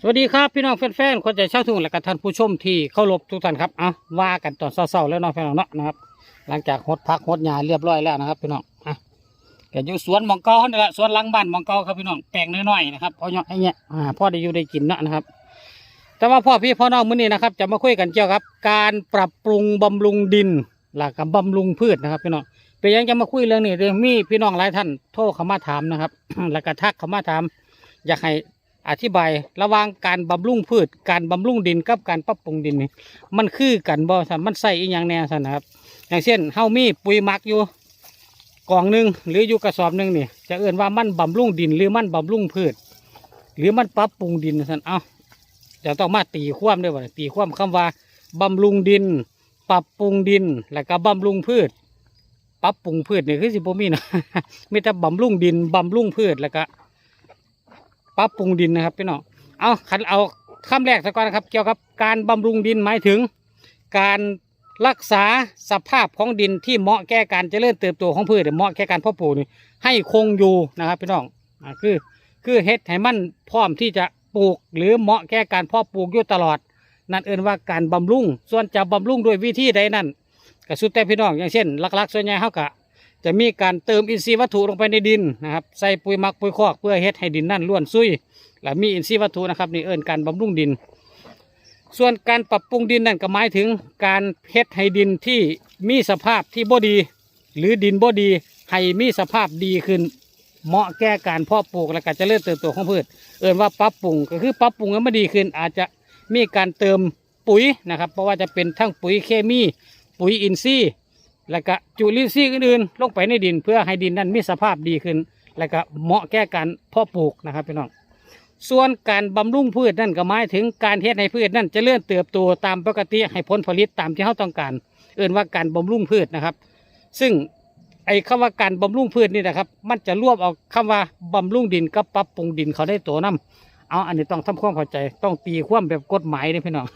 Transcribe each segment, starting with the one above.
สวัสดีครับพี่น้องแฟนๆคนใจเช่าทุ่งและกับท่านผู้ชมที่เคารพทุกท่านครับเอาว่ากันตอนเศร้าๆแล้วเนาะพี่น้องเนาะนะครับ หลังจากหดพักหดหญ้าเรียบร้อยแล้วนะครับ พี่น้องอะแกอยู่สวนมองเกานี่แหละสวนหลังบ้านมองเกาครับพี่น้องแปลงน้อยๆนะครับพอเนาะไอ้เนี้ยอ่าพ่อได้อยู่ได้กินเนาะนะครับ แต่ว่าพ่อพี่พ่อน้องมื้อนี้นะครับ จะมาคุยกันเกี่ยวกับ การปรับปรุงบำรุงดินหลักกับบำรุงพืชนะครับ พี่น้องเป็นยังจะมาคุยเรื่องนี้เรื่องมีพี่น้องหลายท่านโทรเข้ามาถามนะครับ แล้วก็ทักเข้ามาถาม อยากให้ อธิบายระหว่างการบำรุงพืช การบำรุงดินกับการปรับปรุงดินนี่มันคือกันบ่สันมันใส่อีหยังแน่สันนะครับ อย่างเช่นเฮามีปุ๋ยหมักอยู่กล่องหนึ่งหรืออยู่กระสอบหนึ่งนี่จะเอื่นว่ามันบำรุงดินหรือมันบำรุงพืช หรือมันปรับปรุงดินสันเอาจะต้องมาตีความด้วยว่าตีความคำว่าบำรุงดิน ปรับปรุงดิน แล้วก็บำรุงพืช ปรับปรุงพืชนี่คือสิบ่มีนะมีแต่บำรุงดินบำรุงพืชแล้วก็ ปรับปรุงดินนะครับพี่น้องเอาขันเอาคำแรกซะก่อนนะครับ เกี่ยวกับการบำรุงดินหมายถึง การรักษาสภาพของดินที่เหมาะแก่การเจริญเติบโตของพืชเหมาะแก่การเพาะปลูกนี่ให้คงอยู่นะครับพี่น้องอคือคือเฮ็ดให้มันพร้อมที่จะปลูกหรือเหมาะแก่การเพาะปลูกอยู่ตลอด นั่นเอินว่าการบำรุง ส่วนจะบำรุงด้วยวิธีใดนั่นก็สุดแต่พี่น้องอย่างเช่นลักๆส่วนใหญ่เขากะ จะมีการเติมอินทรีย์วัตถุลงไปในดินนะครับ ใส่ปุ๋ยมักปุ๋ยคอกเพื่อเฮ็ดให้ดินนั่นล้วนซุยและมีอินทรีย์วัตถุนะครับนี่เอิ้นการบำรุงดิน ส่วนการปรับปรุงดินนั่นก็หมายถึงการเฮ็ดให้ดินที่มีสภาพที่บ่ดี หรือดินบ่ดีให้มีสภาพดีขึ้น เหมาะแก่การเพาะปลูกและการเจริญเติบโตของพืช เอิ้นว่าปรับปรุงก็คือปรับปรุงให้มันดีขึ้น อาจจะมีการเติมปุ๋ยนะครับเพราะว่าจะเป็นทั้งปุ๋ยเคมี ปุ๋ยอินทรีย์ แล้วก็จุลินทรีย์อื่นๆลงไปในดิน เพื่อให้ดินนั้นมีสภาพดีขึ้น แล้วก็เหมาะแก่การเพาะปลูกนะครับพี่น้องส่วนการบำรุงพืชนั่นก็หมายถึงการเฮ็ดให้พืชนั่นจะเลื่อนเติบโตตามปกติให้ผลผลิตตามที่เขาต้องการ เอื่นว่าการบำรุงพืชนะครับ ซึ่งไอ้คำว่าการบำรุงพืชนี่นะครับ มันจะรวบเอาคำว่าบำรุงดินกับปรับปรุงดินเขาได้ตัวน้ำ เอาอันนี้ต้องทำความเข้าใจ ต้องตีความแบบกฎหมายนี่พี่น้อง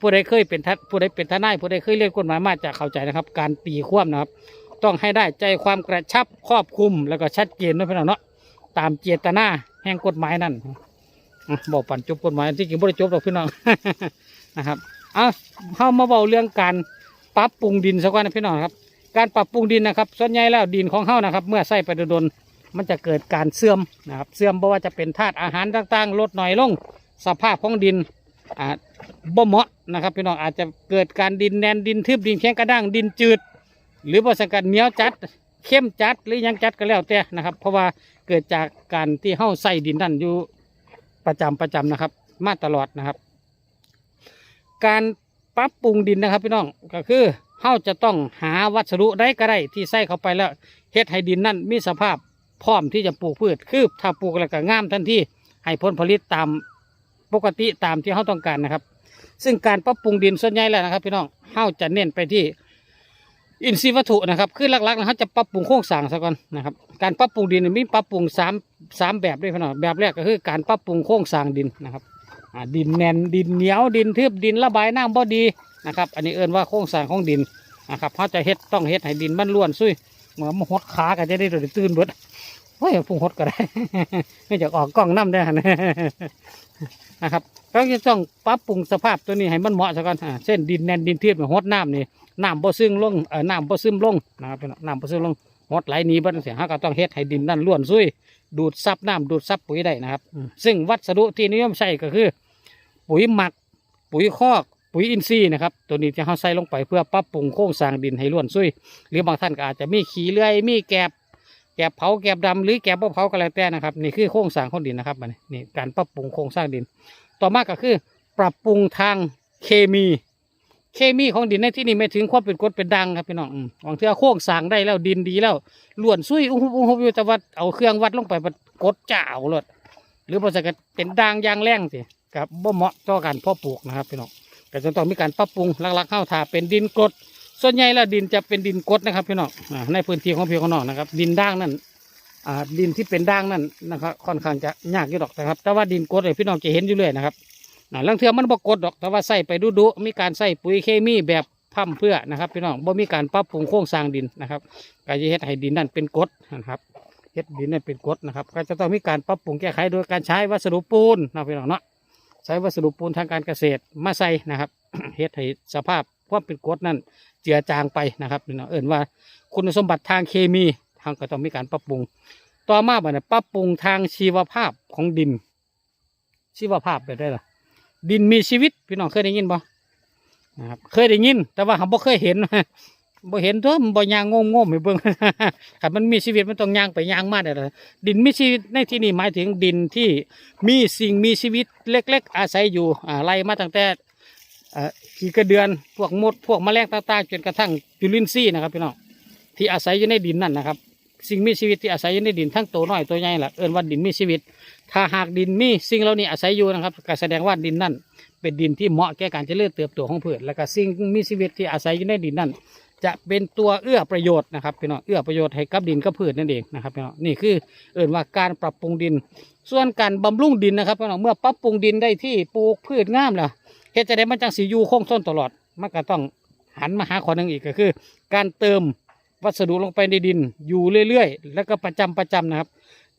ผู้ใดเคยเป็นทะผู้ใดเป็นทนายผู้ใดเคยเรียนกฎหมายมาจะเข้าใจนะครับ การตีความนะครับ ต้องให้ได้ใจความกระชับครอบคลุมแล้วก็ชัดเจนด้วยพี่น้องเนาะตามเจตนาแห่งกฎหมายนั่นบอกปั่นจบกฎหมายที่จริงบ่ได้จบหรอกพี่น้องนะครับเอาเข้ามาเบาเรื่องการปรับปรุงดินสักวันนะพี่น้องครับ การปรับปรุงดินนะครับ ส่วนใหญ่แล้วดินของเขานะครับ เมื่อใส่ไปโดน มันจะเกิดการเสื่อมนะครับเสื่อมเพราะว่าจะเป็นธาตุอาหารต่างๆ ลดหน่อยลง สภาพของดินอ่าบ่เหมาะนะครับพี่น้องอาจจะเกิดการดินแนนดินทึบดินแข็งกระด้างดินจืด หรือว่าสกัดเหนียวจัด เข้มจัดหรือยังจัดก็แล้วแต่นะครับ เพราะว่าเกิดจากการที่เฮ้าใส่ดินนั่นอยู่ประจำประจำนะครับ มาตลอดนะครับ การปรับปรุงดินนะครับพี่น้องก็คือเฮาจะต้องหาวัสดุได้ก็ได้ที่ใส่เข้าไปแล้วเฮ็ดให้ดินนั่นมีสภาพ พร้อมที่จะปลูกพืชคือถ้าปลูกแล้วก็งามทันทีให้ผลผลิตตามปกติตามที่เฮาต้องการนะครับ ซึ่งการปรับปรุงดินส่วนใหญ่แล้วนะครับ พี่น้องเฮาจะเน้นไปที่อินทรีย์วัตถุนะครับคือหลักๆนะเขาจะปรับปรุงโครงสร้างซะก่อนนะครับการปรับปรุงดินมีปรับปรุงสามสามแบบด้วยพี่น้องแบบแรกก็คือการปรับปรุงโครงสร้างดินนะครับดินแน่นดินเหนียวดินทึบดินระบายน้ำบ่ดีนะครับ อันนี้เอิ้นว่าโครงสร้างของดินนะครับเขาจะเฮ็ดต้องเฮ็ดให้ดินมันล้วนซุย มือนมาหดขาก็จะได้โดดตื่นเบิดเฮ้ยพุ่งหดก็ได้ไม่จากออกกล้องน้ำได้นะครับก็จะต้องปรับปรุงสภาพตัวนี้ให้มันเหมาะซะก่อนเช่นดินแน่นดินเทึบหดน้ำนี่น้ำบ่ซึมลงเอ่อน้ำบ่ซึมลงนะครับน้ำบ่ซึมลงหดไหลนี้บ่เสียหาก็ต้องเฮ็ดให้ดินนั่นล้วนซุยดูดซับน้ำดูดซับปุ๋ยได้นะครับ ซึ่งวัสดุที่นิยมใช้ก็คือ ปุ๋ยหมัก ปุ๋ยคอก ปุ๋ยอินทรีย์นะครับ ตัวนี้จะเขาใส่ลงไปเพื่อปรับปรุงโครงสร้างดินให้ล้วนซุยหรือบางท่านก็อาจจะมีขี้เลื่อยมีแกบแกบเผาแกบดำหรือแกบบ่เผาก็แล้วแต่นะครับนี่คือโครงสร้างของดินนะครับอันนี่การปรับปรุงโครงสร้างดิน ต่อมาก็คือ ปรับปรุงทางเคมี เคมีของดินในที่นี้ไม่ถึงความเป็นกรดเป็นด่างครับพี่น้องอืมบางเทื่อโค้งสร้างได้แล้วดินดีแล้วล้วนซุยอุ้งอุ้งอุ้งอยู่แต่ว่าเอาเครื่องวัดลงไปกดจ้าวเลยหรือพอจะเป็นด่างยางแรงสิกับบ่เหมาะต่อการเพาะปลูกนะครับพี่น้อง แต่จะต้องมีการปรับปรุงหลักๆเข้าทาเป็นดินกรดส่วนใหญ่แล้วดินจะเป็นดินกรดนะครับพี่น้องในพื้นที่ของพี่ของน้องนะครับ ดินด่างนั่นดินที่เป็นด่างนั่นนะครับค่อนข้างจะยากอยู่ดอกนะครับ แต่ว่าดินกรดเนี่ยพี่น้องจะเห็นอยู่เรื่อยนะครับลังเทือมันบกดดอกแต่ว่าใส่ไปดูดูๆมีการใส่ปุ๋ยเคมีแบบพั่มเพื่อนะครับพี่น้องบ่มีการปรับปรุงโครงสร้างดินนะครับก็จะเฮ็ดให้ดินนั่นเป็นกรดนะครับเฮ็ดดินนี่ยเป็นกรดนะครับ ก็จะต้องมีการปรับปรุงแก้ไขโดยการใช้วัสดุปูนนะพี่น้องเนาะ ใช้วัสดุปูนทางการเกษตรมาใส่นะครับเฮ็ดให้สภาพความเป็นกรดนั่นเจือจางไปนะครับพี่น้องเอิ่นว่าคุณสมบัติทางเคมีทางก็ต้องมีการปรับปรุง ต่อมาบัดนี้ปรับปรุงทางชีวภาพของดิน ชีวภาพแบบได้ล่ะ ดินมีชีวิตพี่น้องเคยได้ยินบ่นะครับเคยได้ยิน แต่ว่าเราบ่เคยเห็น บ่เห็นตัวมันบ่ยางงมงมๆให้เบิ่งคันมันมีชีวิตมันต้องยางไปยางมาได้ล่ะดินมีชีวิตในที่นี้หมายถึงดินที่มีสิ่งมีชีวิตเล็ก ๆ อาศัยอยู่อ่าไล่มาตั้งแต่เอ่อขี้กระเดือนพวกมดพวกแมลงต่างๆจนกระทั่งจุลินทรีย์นะครับพี่น้องที่อาศัยอยู่ในดินนั่นนะครับ สิ่งมีชีวิตที่อาศัยอยู่ในดินทั้งตัวน้อยตัวใหญ่ละเอิ้นว่าดินมีชีวิต ถ้าหากดินมีสิ่งเหล่านี้อาศัยอยู่นะครับก็แสดงว่าดินนั่นเป็นดินที่เหมาะแก่การเจริญเติบโตของพืชและก็สิ่งมีชีวิตที่อาศัยอยู่ในดินนั่น จะเป็นตัวเอื้อประโยชน์นะครับพี่น้องเอื้อประโยชน์ให้กับดินกับพืชนั่นเองนะครับพี่น้องนี่คือเอิ่นว่าการปรับปรุงดิน ส่วนการบำรุงดินนะครับพี่น้องเมื่อปรับปรุงดินได้ที่ปลูกพืชงามแล้วเฮ็ดจะได้มันจังสีอยู่คงต้นตลอด มันก็ต้องหันมาหาข้อหนึ่งอีกก็คือ การเติมวัสดุลงไปในดินอยู่เรื่อยๆ แล้วก็ประจำประจำนะครับ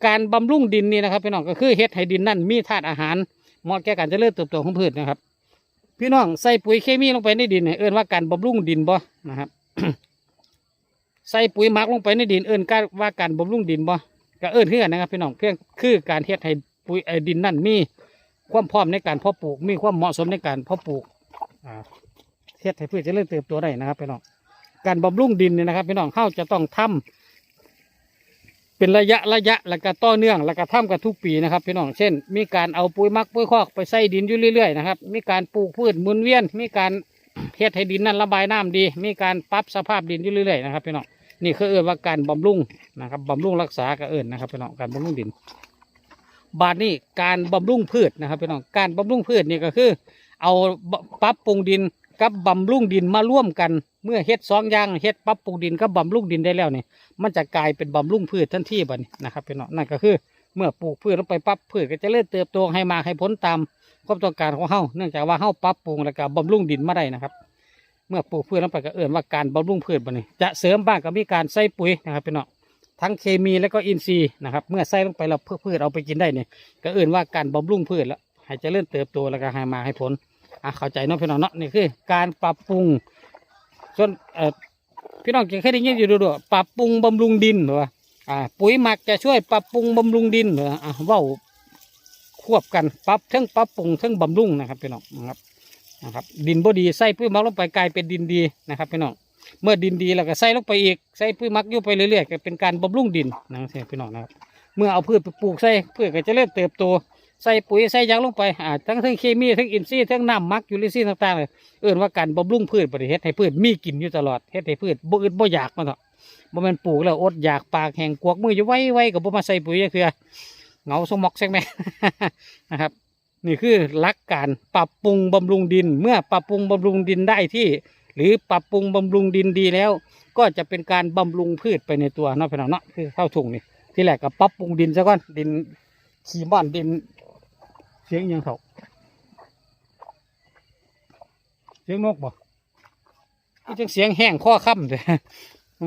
การบำรุงดินนี่นะครับพี่น้องก็คือเฮ็ดให้ดินนั่นมีธาตุอาหารเหมาะแก่การเจริญเติบโตของพืชนะครับ พี่น้องใส่ปุ๋ยเคมีลงไปในดินเนี่ยเอิ้นว่าการบำรุงดินบ่นะครับ ใส่ปุ๋ยมักลงไปในดินเอิ้นการว่าการบำรุงดินบ่ก็เอิ้นคือนนะครับพี่น้องเพียงคือการเฮ็ดให้ปุ๋ยไอ้ดินนั่นมีความพร้อมในการเพาะปลูก มีความเหมาะสมในการเพาะปลูกอ่าเฮ็ดให้พืชจะเริญเติบโตได้นะครับพี่น้องการบำรุงดินเนี่ยนะครับพี่น้องเฮาจะต้องทำเป็นระยะระยะแล้วก็ต่อเนื่องแล้วก็ทำกันทุกปีนะครับพี่น้องเช่น มีการเอาปุ๋ยมักปุ๋ยคอกไปใส่ดินอยู่เรื่อยๆนะครับมีการปลูกพืชหมุนเวียนมีการ เฮ็ดให้ดินนั้นระบายน้ำดี มีการปรับสภาพดินอยู่เรื่อยๆนะครับพี่น้องนี่คือเอิ้นว่าการบำรุงนะครับบำรุงรักษาก็เอิ้นนะครับพี่น้องการบำรุงดิน บาดนี้การบำรุงพืชนะครับพี่น้องการบำรุงพืชนี่ก็คือ เอาปรับปรุงดินกับบำรุงดินมาร่วมกันเมื่อเฮ็ดสองอย่างเฮ็ดปรับปรุงดินกับบำรุงดินได้แล้วนี่มันจะกลายเป็นบำรุงพืชทันทีบัดนี้นะครับพี่น้องนั่นก็คือเมื่อปลูกพืชลงไปปั๊บพืชก็จะเริ่มเติบโตให้มากให้ผลตาม ความต้องการของเฮาเนื่องจากว่าเฮาปรับปรุงแล้วก็บำรุงดินมาได้นะครับ เมื่อปลูกพืชลงไปก็เอื่นว่าการบำรุงพืชบัดนี้จะเสริมบ้างก็มีการใส่ปุ๋ยนะครับพี่น้องทั้งเคมีและก็อินทรีย์นะครับ เมื่อใส่ลงไปแล้วพืชเอาไปกินได้เนี่ยก็เอื่นว่าการบำรุงพืชแล้วให้เจริญเติบโตแล้วก็ให้มาให้ผลอะเข้าใจเนาะพี่น้องเนาะนี่คือ การปรับปรุงส่วนเอ่อพี่น้องเคยได้ยินอยู่ดูๆปรับปรุงบำรุงดินหรืออ่าปุ๋ยหมักจะช่วยปรับปรุงบำรุงดินหรืออ่าว้า ควบกันปรับทั้งปรับปรุงทั้งบำรุงนะครับพี่น้องนะครับนะครับ ดินบ่ดีใส่ปุ๋ยมักลงไปกลายเป็นดินดีนะครับพี่น้องเมื่อดินดีแล้วก็ใส่ลงไปอีกใส่ปุ๋ยมักอยู่ไปเรื่อยๆก็เป็นการบำรุงดินนะครับพี่น้องนะครับ เมื่อเอาพืชไปปลูกใส่พืชก็จะเริ่มเติบโตใส่ปุ๋ยใส่ยางลงไปอ่าทั้งทั้งเคมีทั้งอินทรีย์ทั้งน้ำมักยูริซีต่างๆเลยเอื่นว่าการบำรุงพืชบริเฮ็ดให้พืชมีกินอยู่ตลอดเฮ็ดให้พืชบ่อึดบ่อยากมันเถอะบ่แม่นปลูกแล้วอดอยากปากแห้งกวกมืออยู่ไว้ไว้ก็บ่มาใส่ปุ๋ยกเทื่อ เงาสมอกแซงแม่นะครับ นี่คือหลักการปรับปรุงบำรุงดิน เมื่อปรับปรุงบำรุงดินได้ที่ หรือปรับปรุงบำรุงดินดีแล้ว ก็จะเป็นการบำรุงพืชไปในตัวเนาะพี่น้องเนาะคือเข้าถุงนี่ที่แรกก็ปรับปรุงดินซะก่อนดินขี้บ้านดิน เสียงยังเขาเสียงนกบ่ก็จังเสียงแห้งข้อค่ำเลย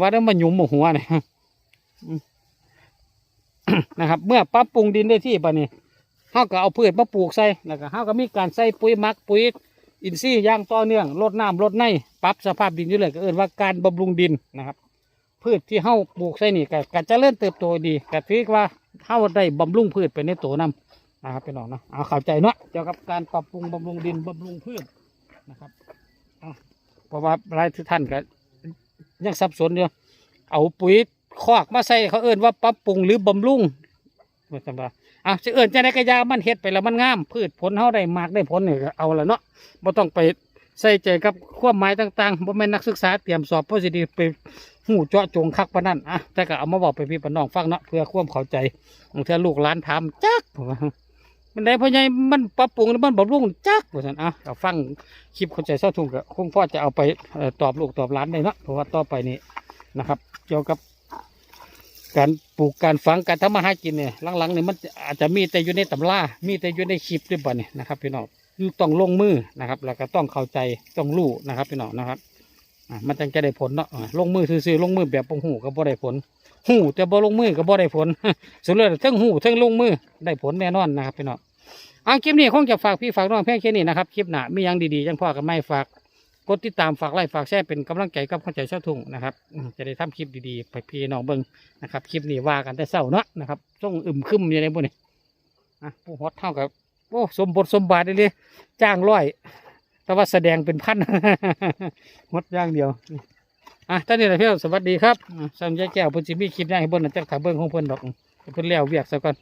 ว่าแล้วมาหยุมหมหัวเนี่ย นะครับ เมื่อปรับปรุงดินได้ที่ปะนี่เฮาก็เอาพืชมาปลูกใส่แล้วก็เฮาก็มีการใส่ปุ๋ยหมักปุ๋ยอินทรีย์อย่างต่อเนื่องลดน้ำลดในปรับสภาพดินอยู่เลยก็เอิ้นว่าการบำรุงดินนะครับ พืชที่เฮาปลูกใส่นี่ก็ก็เจะเริ่มเติบโตดีก็ถือว่าเฮาได้บำรุงพืชไปในตัวนํนะครับพี่น้องเนาะเอาเข้าใจเนาะเกี่ยวกับการปรับปรุงบำรุงดินบำรุงพืชนะครับเพราะว่าหลายท่านก็ยังสับสนอยู่เอาปุ๋ย คอกมาใส่เขาเอิ้นว่าปรับปรุงหรือบำรุงว่าจังว่าอะจะเอิ้นจะได้กระยามันเฮ็ดไปแล้วมันงาม พืชผลเฮาได้มากได้ผลนี่ก็เอาละเนาะบ่ต้องไปใส่ใจกับความหมายต่างๆบ่แม่นนักศึกษาเตรียมสอบโพสิทีไปหูเจาะจงคักปานนั้นอะแต่ก็เอามาบอกไปพี่ปน้องฟังเนาะเพื่อความเข้าใจบางเธอลูกหลานถามจักผมว่ามันได้พ่อใหญ่มันปรับปรุงแล้วมันบำรุงจักว่าซั่นอะก็ฟังคลิปคนใจเศร้าทุ่งก็คงพ่อจะเอาไปตอบลูกตอบหลานได้เนาะเพราะว่าต่อไปนี้นะครับ เกี่ยวกับ การปลูกการฝังการทำมาหากินเนี่ยหลังๆเนี่ยมันอาจจะมีแต่อยู่ในตำรามีแต่อยู่ในคลิปด้วยบ่เนี่ยนะครับ พี่น้องต้องลงมือนะครับ แล้วก็ต้องเข้าใจต้องรู้นะครับ พี่น้องนะครับอะมันจังจะได้ผลเนาะลงมือซื่อๆลงมือแบบปงหูก็บ่ได้ผล หูแต่บ่ลงมือก็บ่ได้ผล สุดเลยทั้งหูทั้งลงมือได้ผลแน่นอนนะครับพี่น้องอะคลิปนี้คงจะฝากพี่ฝากน้องเพียงแค่นี้นะครับคลิปหน้ามียังดีๆจังพ่อกับไม่ฝาก กดติดตามฝากไลค์ฝากแชร์เป็นกำลังใจกับข้าใจเช่าทุ่งนะครับอืมจะได้ทำคลิปดีๆไปพี่น้องเบิ่งนะครับคลิปนี้ว่ากันแต่เศร้าเนาะนะครับต้องอึมครึมอยู่ในบุนี่อะผู้ฮอตเท่ากับโอ้สมบทสมบาทเลยจ้างร้อย แต่ว่าแสดงเป็นพันหมดอย่างเดียวอะตอนนี้นะพี่น้องสวัสดีครับอะสำยายแก้วเพิ่นสิมีคลิปอย่าให้เบิ่งนะจักถ้าเบิ่งของเพิ่นดอกเพิ่นแล้วเวียกซะก่อน